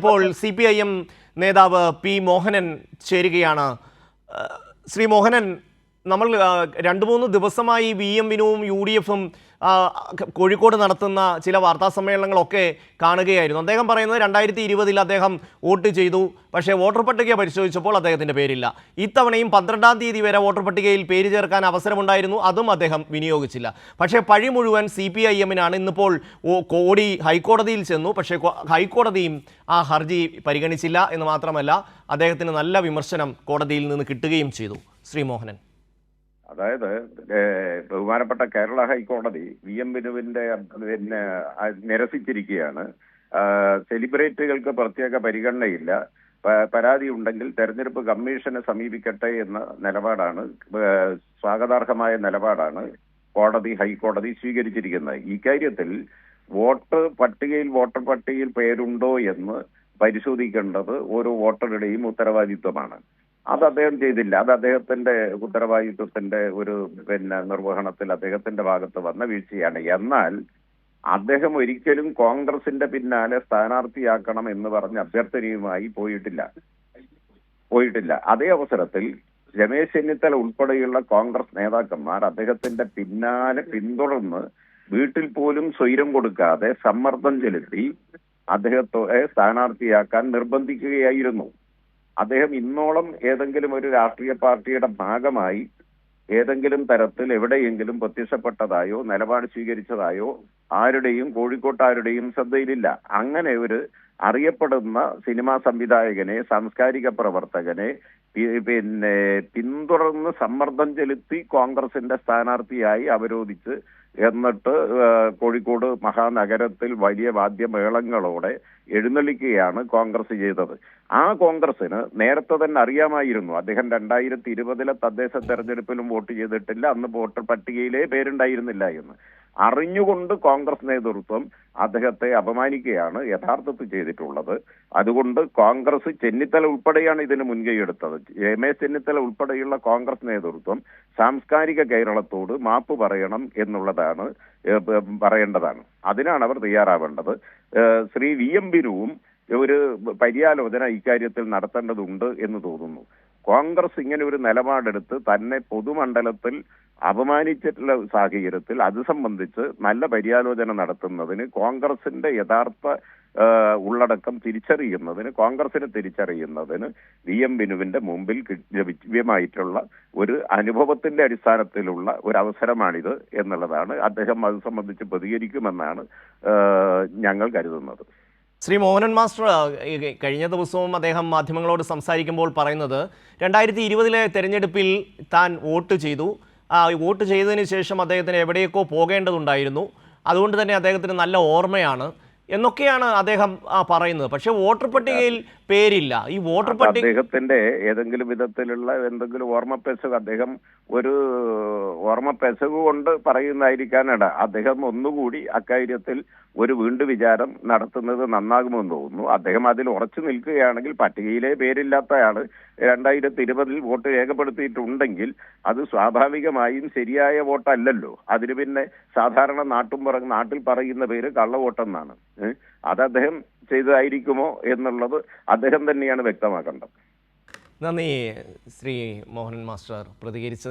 ഇപ്പോൾ C P I M നേതാവ് P Mohanan ചേരുകയാണ്. ശ്രീ മോഹനൻ നമ്മൾ രണ്ട് മൂന്ന് ദിവസമായി വി എം വിനുവും യു ഡി എഫും കോഴിക്കോട് നടത്തുന്ന ചില വാർത്താ സമ്മേളനങ്ങളൊക്കെ കാണുകയായിരുന്നു. അദ്ദേഹം പറയുന്നത് രണ്ടായിരത്തി ഇരുപതിൽ അദ്ദേഹം വോട്ട് ചെയ്തു പക്ഷേ വോട്ടർ പട്ടിക പരിശോധിച്ചപ്പോൾ അദ്ദേഹത്തിന്റെ പേരില്ല. ഇത്തവണയും പന്ത്രണ്ടാം തീയതി വരെ വോട്ടർ പട്ടികയിൽ പേര് ചേർക്കാൻ അവസരമുണ്ടായിരുന്നു അതും അദ്ദേഹം വിനിയോഗിച്ചില്ല. പക്ഷേ പഴി മുഴുവൻ സി പി ഐ എമ്മിനാണ് ഇന്നിപ്പോൾ കോടി ഹൈക്കോടതിയിൽ ചെന്നു. പക്ഷേ ഹൈക്കോടതിയും ആ ഹർജി പരിഗണിച്ചില്ല എന്ന് മാത്രമല്ല അദ്ദേഹത്തിന് നല്ല വിമർശനം കോടതിയിൽ നിന്ന് കിട്ടുകയും ചെയ്തു. ശ്രീ മോഹനൻ. അതായത് ബഹുമാനപ്പെട്ട കേരള ഹൈക്കോടതി വി എം ബിനുവിന്റെ പിന്നെ നിരസിച്ചിരിക്കുകയാണ്. സെലിബ്രിറ്റികൾക്ക് പ്രത്യേക പരിഗണനയില്ല. പരാതി ഉണ്ടെങ്കിൽ തെരഞ്ഞെടുപ്പ് കമ്മീഷനെ സമീപിക്കട്ടെ എന്ന നിലപാടാണ് സ്വാഗതാർഹമായ നിലപാടാണ് കോടതി ഹൈക്കോടതി സ്വീകരിച്ചിരിക്കുന്നത്. ഇക്കാര്യത്തിൽ വോട്ട് പട്ടികയിൽ വോട്ടർ പട്ടികയിൽ പേരുണ്ടോ എന്ന് പരിശോധിക്കേണ്ടത് ഓരോ വോട്ടറുടെയും ഉത്തരവാദിത്വമാണ്. അത് അദ്ദേഹം ചെയ്തില്ല. അത് അദ്ദേഹത്തിന്റെ ഉത്തരവാദിത്വത്തിന്റെ ഒരു പിന്നെ നിർവഹണത്തിൽ അദ്ദേഹത്തിന്റെ ഭാഗത്ത് വന്ന വീഴ്ചയാണ്. എന്നാൽ അദ്ദേഹം ഒരിക്കലും കോൺഗ്രസിന്റെ പിന്നാലെ സ്ഥാനാർത്ഥിയാക്കണം എന്ന് പറഞ്ഞ അഭ്യർത്ഥനയുമായി പോയിട്ടില്ല. പോയിട്ടില്ല. അതേ അവസരത്തിൽ രമേശ് ചെന്നിത്തല ഉൾപ്പെടെയുള്ള കോൺഗ്രസ് നേതാക്കന്മാർ അദ്ദേഹത്തിന്റെ പിന്നാലെ പിന്തുടർന്ന് വീട്ടിൽ പോലും സ്വൈരം കൊടുക്കാതെ സമ്മർദ്ദം ചെലുത്തി അദ്ദേഹത്തെ സ്ഥാനാർത്ഥിയാക്കാൻ നിർബന്ധിക്കുകയായിരുന്നു. അദ്ദേഹം ഇന്നോളം ഏതെങ്കിലും ഒരു രാഷ്ട്രീയ പാർട്ടിയുടെ ഭാഗമായി ഏതെങ്കിലും തരത്തിൽ എവിടെയെങ്കിലും പ്രത്യക്ഷപ്പെട്ടതായോ നിലപാട് സ്വീകരിച്ചതായോ ആരുടെയും കോഴിക്കോട്ടാരുടെയും ശ്രദ്ധയിലില്ല. അങ്ങനെ ഒരു അറിയപ്പെടുന്ന സിനിമാ സംവിധായകനെ സാംസ്കാരിക പ്രവർത്തകനെ പിന്നെ പിന്തുടർന്ന് സമ്മർദ്ദം ചെലുത്തി കോൺഗ്രസിന്റെ സ്ഥാനാർത്ഥിയായി അവരോധിച്ച് എന്നിട്ട് കോഴിക്കോട് മഹാനഗരത്തിൽ വലിയ വാദ്യമേളങ്ങളോടെ എഴുന്നള്ളിക്കുകയാണ് കോൺഗ്രസ് ചെയ്തത്. ആ കോൺഗ്രസിന് നേരത്തെ തന്നെ അറിയാമായിരുന്നു. അദ്ദേഹം രണ്ടായിരത്തി ഇരുപതിലെ തദ്ദേശ തെരഞ്ഞെടുപ്പിലും വോട്ട് ചെയ്തിട്ടില്ല. അന്ന് വോട്ടർ പട്ടികയിലേ പേരുണ്ടായിരുന്നില്ല എന്ന്. അറിഞ്ഞുകൊണ്ട് കോൺഗ്രസ് നേതൃത്വം അദ്ദേഹത്തെ അപമാനിക്കുകയാണ് യഥാർത്ഥത്തിൽ ചെയ്തിട്ടുള്ളത്. അതുകൊണ്ട് കോൺഗ്രസ് ചെന്നിത്തല ഉൾപ്പെടെയാണ് ഇതിന് മുൻകൈയെടുത്തത് എ. ചെന്നിത്തല ഉൾപ്പെടെയുള്ള കോൺഗ്രസ് നേതൃത്വം സാംസ്കാരിക കേരളത്തോട് മാപ്പ് പറയണം എന്നുള്ളതാണ് പറയേണ്ടതാണ്. അതിനാണ് അവർ തയ്യാറാവേണ്ടത്. ശ്രീ വി എം ബിനുവും ഒരു പര്യാലോചന ഇക്കാര്യത്തിൽ നടത്തേണ്ടതുണ്ട് എന്ന് തോന്നുന്നു. കോൺഗ്രസ് ഇങ്ങനെ ഒരു നിലപാടെടുത്ത് തന്നെ പൊതുമണ്ഡലത്തിൽ അപമാനിച്ചിട്ടുള്ള സാഹചര്യത്തിൽ അത് സംബന്ധിച്ച് നല്ല പര്യാലോചന നടത്തുന്നതിന് കോൺഗ്രസിന്റെ യഥാർത്ഥ ഉള്ളടക്കം തിരിച്ചറിയുന്നതിന് കോൺഗ്രസിനെ തിരിച്ചറിയുന്നതിന് വി എം ബിനുവിന്റെ മുമ്പിൽ ലഭ്യമായിട്ടുള്ള ഒരു അനുഭവത്തിന്റെ അടിസ്ഥാനത്തിലുള്ള ഒരു അവസരമാണിത് എന്നുള്ളതാണ്. അദ്ദേഹം അത് സംബന്ധിച്ച് പ്രതികരിക്കുമെന്നാണ് ഞങ്ങൾ കരുതുന്നത്. ശ്രീ മോഹനൻ മാസ്റ്റർ കഴിഞ്ഞ ദിവസവും അദ്ദേഹം മാധ്യമങ്ങളോട് സംസാരിക്കുമ്പോൾ പറയുന്നത് രണ്ടായിരത്തി ഇരുപതിലെ തെരഞ്ഞെടുപ്പിൽ താൻ വോട്ട് ചെയ്തു. ആ വോട്ട് ചെയ്തതിന് ശേഷം അദ്ദേഹത്തിന് എവിടെയൊക്കെ പോകേണ്ടതുണ്ടായിരുന്നു. അതുകൊണ്ട് തന്നെ അദ്ദേഹത്തിന് നല്ല ഓർമ്മയാണ് എന്നൊക്കെയാണ് അദ്ദേഹം പറയുന്നത്. പക്ഷേ വോട്ടർ പട്ടികയിൽ പേരില്ല. ഈ വോട്ടർ പട്ടിക അദ്ദേഹത്തിന്റെ ഏതെങ്കിലും വിധത്തിലുള്ള എന്തെങ്കിലും ഓർമ്മ പെസുക അദ്ദേഹം ഒരു ഓർമ്മ പെസുക കൊണ്ട് പറയുന്നതായിരിക്കാനാണ് അദ്ദേഹം ഒന്നുകൂടി അക്കാര്യത്തിൽ ഒരു വീണ്ടു വിചാരം നടത്തുന്നത് നന്നാകുമെന്ന് തോന്നുന്നു. അദ്ദേഹം അതിൽ ഉറച്ചു നിൽക്കുകയാണെങ്കിൽ പട്ടികയിലെ പേരില്ലാത്തയാൾ രണ്ടായിരത്തി ഇരുപതിൽ വോട്ട് രേഖപ്പെടുത്തിയിട്ടുണ്ടെങ്കിൽ അത് സ്വാഭാവികമായും ശരിയായ വോട്ടല്ലല്ലോ. അതിന് പിന്നെ സാധാരണ നാട്ടും പറ നാട്ടിൽ പറയുന്ന പേര് കള്ളവോട്ടെന്നാണ്? അത് അദ്ദേഹം ചെയ്തതായിരിക്കുമോ എന്നുള്ളത് അദ്ദേഹം തന്നെയാണ് വ്യക്തമാക്കേണ്ടത്. നന്ദി ശ്രീ മോഹൻ മാസ്റ്റർ പ്രതികരിച്ചതിന്